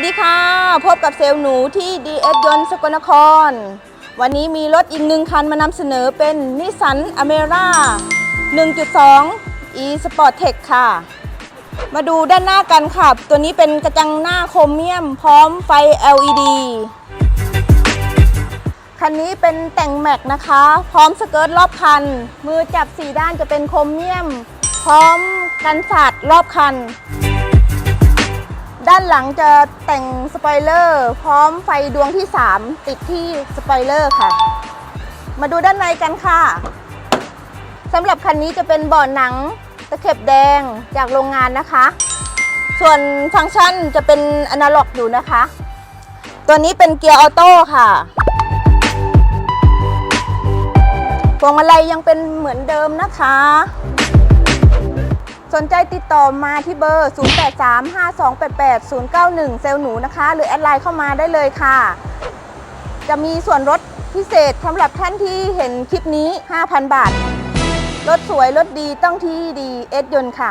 วัสดีค่ะ พบกับเซลล์หนูที่ DS ยนต์สกลนคร วันนี้มีรถอีกหนึ่งคันมานำเสนอเป็นนิสสันอเมร่า1.2 e Sport Tech ค่ะ มาดูด้านหน้ากันค่ะ ตัวนี้เป็นกระจังหน้าโครเมียม พร้อมไฟ LED คันนี้เป็นแต่งแม็กนะคะ พร้อมสเกิร์ตรอบคัน มือจับสี่ด้านจะเป็นโครเมียม พร้อมกันสาดรอบคันานหลังจะแต่งสปอยเลอร์พร้อมไฟดวงที่ 3 ติดที่สปอยเลอร์ค่ะ มาดูด้านในกันค่ะสำหรับคันนี้จะเป็นเบาะหนังตะเข็บแดงจากโรงงานนะคะ ส่วนฟังก์ชันจะเป็นอนาล็อกอยู่นะคะ ตัวนี้เป็นเกียร์ออโต้ค่ะพวงมาลัยยังเป็นเหมือนเดิมนะคะ นใจติดต่อมาที่เบอร์ 0835288091 เซลล์หนูนะคะ หรือแอดไลน์เข้ามาได้เลยค่ะ จะมีส่วนลดพิเศษสำหรับท่านที่เห็นคลิปนี้ 5,000 บาท รถสวยรถดีต้องที่ดีเอสยนต์ค่ะ